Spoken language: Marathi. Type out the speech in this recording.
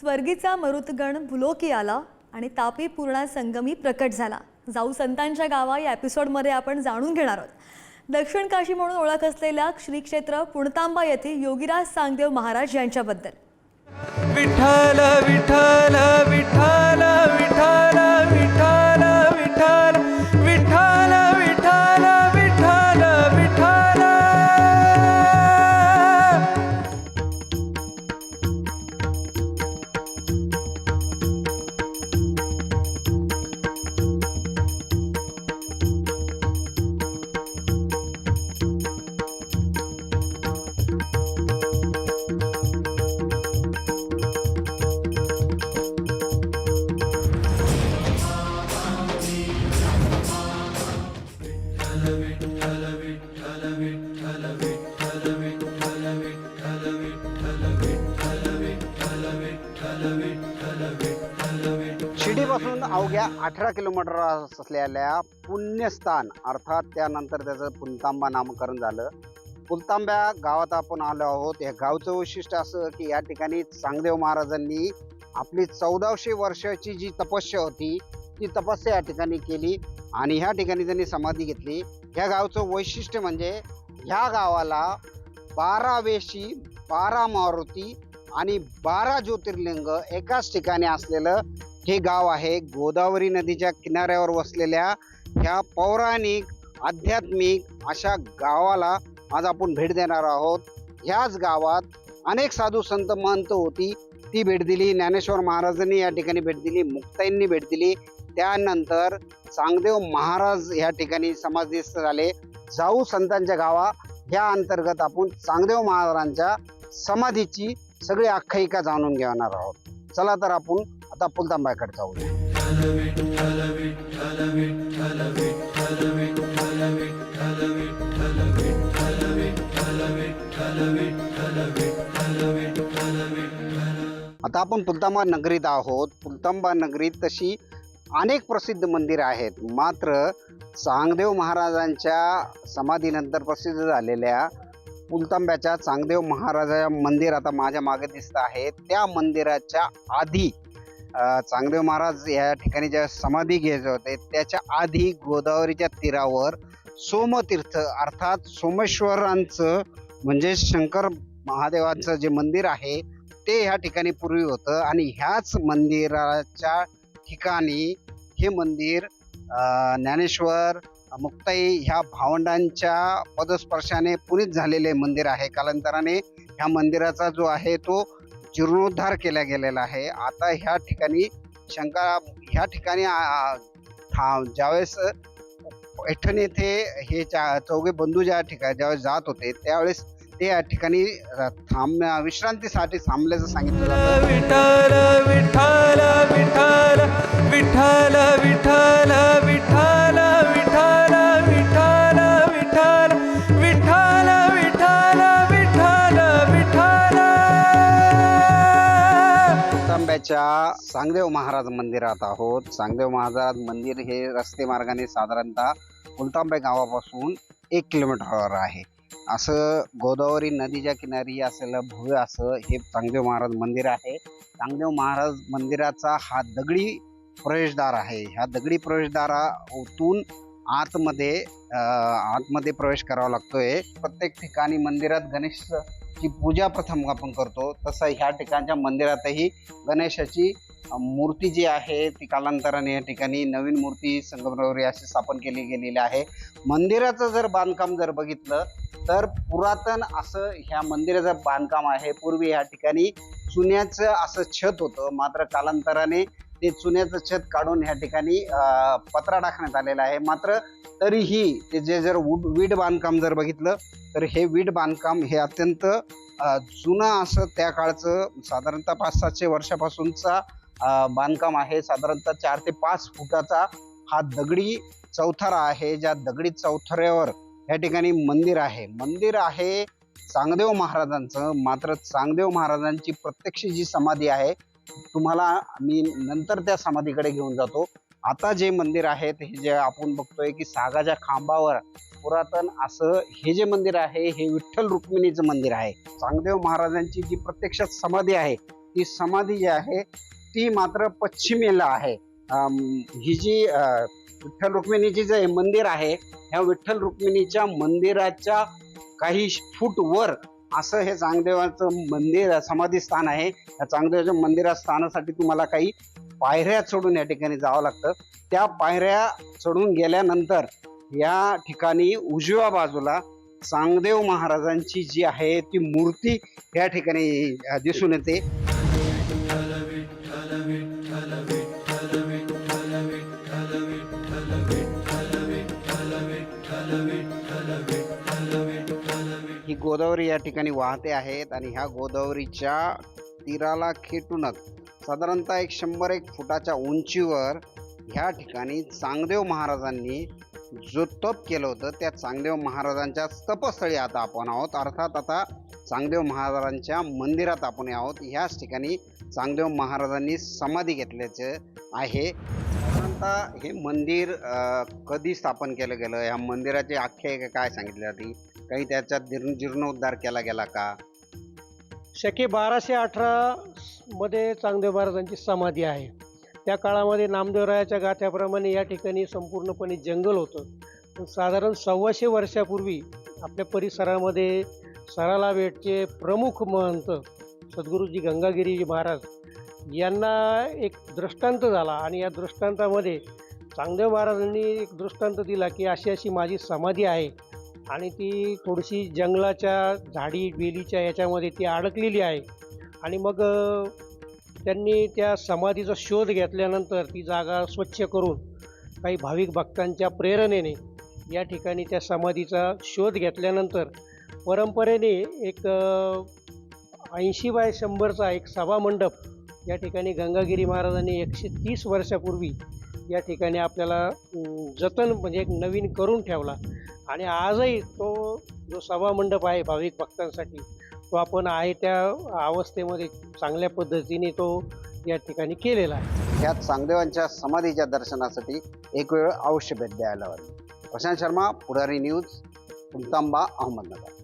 स्वर्गीचा मरुतगण भुलोकी आला आणि तापी पूर्णा संगमी प्रकट झाला. जाऊ संतांच्या गावा या एपिसोडमध्ये आपण जाणून घेणार आहोत. दक्षिण काशी म्हणून ओळख असलेल्या श्री क्षेत्र पुणतांबा येथे योगीराज सांगदेव महाराज यांच्याबद्दल. विठ्ठल विठ्ठल. शिर्डीपासून अवघ्या अठरा किलोमीटर असलेल्या पुण्यस्थान अर्थात त्यानंतर त्याचं पुलतांबा नामकरण झालं. पुलतांब्या गावात आपण आलो आहोत. या गावचं वैशिष्ट्य असं की या ठिकाणी चांगदेव महाराजांनी आपली चौदाशे वर्षाची जी तपस्या होती ती तपस्या या ठिकाणी केली आणि ह्या ठिकाणी त्यांनी समाधी घेतली. ह्या गावचं वैशिष्ट्य म्हणजे ह्या गावाला बारा वेशी बारा मारुती आणि बारा ज्योतिर्लिंग एकाच ठिकाणी असलेलं हे गाव आहे. गोदावरी नदीच्या किनाऱ्यावर वसलेल्या ह्या पौराणिक आध्यात्मिक अशा गावाला आज आपण भेट देणार आहोत. ह्याच गावात अनेक साधू संत महंत होती. ती भेट दिली. ज्ञानेश्वर महाराजांनी या ठिकाणी भेट दिली. मुक्ताईंनी भेट दिली. त्यानंतर चांगदेव महाराज या ठिकाणी समाधीस्थ झाले. जाऊ संतांच्या गावा. ह्या अंतर्गत आपण चांगदेव महाराजांच्या समाधीची सगळी आख्यायिका जाणून घेणार आहोत. चला तर आपण आता पुलतांबाईकडे जाऊ आता आपण पुलतांबा नगरीत आहोत. पुलतांबा नगरीत तशी अनेक प्रसिद्ध मंदिरं आहेत. मात्र चांगदेव महाराजांच्या समाधीनंतर प्रसिद्ध झालेल्या पुलतांब्याच्या चांगदेव महाराजा मंदिर आता माझ्या मागे दिसत आहे त्या मंदिराच्या आधी चांगदेव महाराज या ठिकाणी ज्या समाधी घ्यायचे होते त्याच्या आधी गोदावरीच्या तीरावर सोमतीर्थ अर्थात सोमेश्वरांचं म्हणजे शंकर महादेवांचं जे मंदिर आहे ते ह्या ठिकाणी पूर्वी होतं. आणि ह्याच मंदिराच्या ठिकाणी हे मंदिर ज्ञानेश्वर मुक्ताई ह्या भावंडांच्या पदस्पर्शाने पुनीत झालेले मंदिर आहे. कालांतराने ह्या मंदिराचा जो आहे तो जीर्णोद्धार केला गेलेला आहे. आता ह्या ठिकाणी शंका ह्या ठिकाणी था ज्यावेळेस पैठण येथे हे चौघे बंधू ज्या ठिकाणी ज्यावेळेस जात होते त्यावेळेस ते या ठिकाणी थांब विश्रांतीसाठी थांबल्याचं सांगितलं जातं. विठ्ठल विठ्ठल विठ्ठल विठ्ठल विठ्ठल विठ्ठल विठ्ठल विठ्ठल सांगदेव महाराज मंदिरात आहोत. सांगदेव महाराज मंदिर हे रस्ते मार्गाने साधारणतः उलतांबे गावापासून एक किलोमीटरवर आहे. असं गोदावरी नदीच्या किनारी असलेलं भव्य असं हे चांगदेव महाराज मंदिर आहे. चांगदेव महाराज मंदिराचा हा दगडी प्रवेशद्वार आहे. ह्या दगडी प्रवेशद्वारातून आतमध्ये आतमध्ये प्रवेश करावा लागतोय. प्रत्येक ठिकाणी मंदिरात गणेश जी पूजा प्रथम आपण करतो तसं ह्या ठिकाणच्या मंदिरातही गणेशाची मूर्ती जी आहे ती कालांतराने या ठिकाणी नवीन मूर्ती संगमरवरी अशी स्थापन केली गेलेली आहे. मंदिराचं जर बांधकाम जर बघितलं तर पुरातन असं ह्या मंदिराचं बांधकाम आहे. पूर्वी ह्या ठिकाणी चुन्याचं असं छत होतं मात्र कालांतराने ते चुन्याचं छत काढून ह्या ठिकाणी पत्रा टाकण्यात आलेला आहे. मात्र तरीही ते जे जर वूड वीट बांधकाम जर बघितलं तर हे वीट बांधकाम हे अत्यंत जुनं असं त्या काळचं साधारणतः पाच सातशे वर्षापासूनचा बांधकाम आहे. साधारणतः चार ते पाच फुटाचा हा दगडी चौथारा आहे. ज्या दगडी चौथऱ्यावर या ठिकाणी मंदिर आहे. मंदिर आहे चांगदेव महाराजांचं. मात्र चांगदेव महाराजांची प्रत्यक्ष जी समाधी आहे तुम्हाला मी नंतर त्या समाधीकडे घेऊन जातो. आता जे मंदिर आहेत हे जे आपण बघतोय की सागाच्या खांबावर पुरातन असं हे जे मंदिर आहे हे विठ्ठल रुक्मिणीचं मंदिर आहे. चांगदेव महाराजांची जी प्रत्यक्ष समाधी आहे ती समाधी जी आहे ती मात्र पश्चिमेला आहे. ही जी विठ्ठल रुक्मिणीची जे मंदिर आहे ह्या विठ्ठल रुक्मिणीच्या मंदिराच्या काही फूट वर असं हे चांगदेवाचं मंदिर समाधी स्थान आहे. या चांगदेवाच्या मंदिरा स्थानासाठी तुम्हाला काही पायऱ्या चढून या ठिकाणी जावं लागतं. त्या पायऱ्या चढून गेल्यानंतर या ठिकाणी उजव्या बाजूला चांगदेव महाराजांची जी आहे ती मूर्ती या ठिकाणी दिसून येते. गोदावरी या ठिकाणी वाहते आहेत आणि ह्या गोदावरीच्या तीराला खेटूनच साधारणतः एक शंभर एक फुटाच्या उंचीवर ह्या ठिकाणी चांगदेव महाराजांनी जो तप केलं होतं. त्या चांगदेव महाराजांच्या तपस्थळी आता आपण आहोत. अर्थात आता चांगदेव महाराजांच्या मंदिरात आपण आहोत. ह्याच ठिकाणी चांगदेव महाराजांनी समाधी घेतल्याचं आहे. साधारणतः हे मंदिर कधी स्थापन केलं गेलं? ह्या मंदिराची आख्यायिका काय सांगितली जाते? काही त्याच्यात जीर्ण जीर्णोद्धार केला गेला का? शके बाराशे अठरा मध्ये चांगदेव महाराजांची समाधी आहे. त्या काळामध्ये नामदेवरायाच्या गाथ्याप्रमाणे या ठिकाणी संपूर्णपणे जंगल होतं. साधारण सव्वाशे वर्षापूर्वी आपल्या परिसरामध्ये सराला बेटचे प्रमुख महंत सद्गुरूजी गंगागिरीजी महाराज यांना एक दृष्टांत झाला आणि या दृष्टांतामध्ये चांगदेव महाराजांनी एक दृष्टांत दिला की अशी अशी माझी समाधी आहे. आणि ती थोडीशी जंगलाच्या झाडी वेलीच्या याच्यामध्ये ती अडकलेली आहे. आणि मग त्यांनी त्या समाधीचा शोध घेतल्यानंतर ती जागा स्वच्छ करून काही भाविक भक्तांच्या प्रेरणेने या ठिकाणी त्या समाधीचा शोध घेतल्यानंतर परंपरेने एक ऐंशी बाय शंभरचा एक सभामंडप या ठिकाणी गंगागिरी महाराजांनी एकशे तीस वर्षापूर्वी या ठिकाणी आपल्याला जतन म्हणजे एक नवीन करून ठेवला. आणि आजही तो जो सभामंडप आहे भाविक भक्तांसाठी तो आपण आहे त्या अवस्थेमध्ये चांगल्या पद्धतीने तो या ठिकाणी केलेला आहे. ह्या चांगदेवांच्या समाधीच्या दर्शनासाठी एक वेळ अवश्य भेट द्यायला हवी. प्रशांत शर्मा पुढारी न्यूज कुलतांबा अहमदनगर.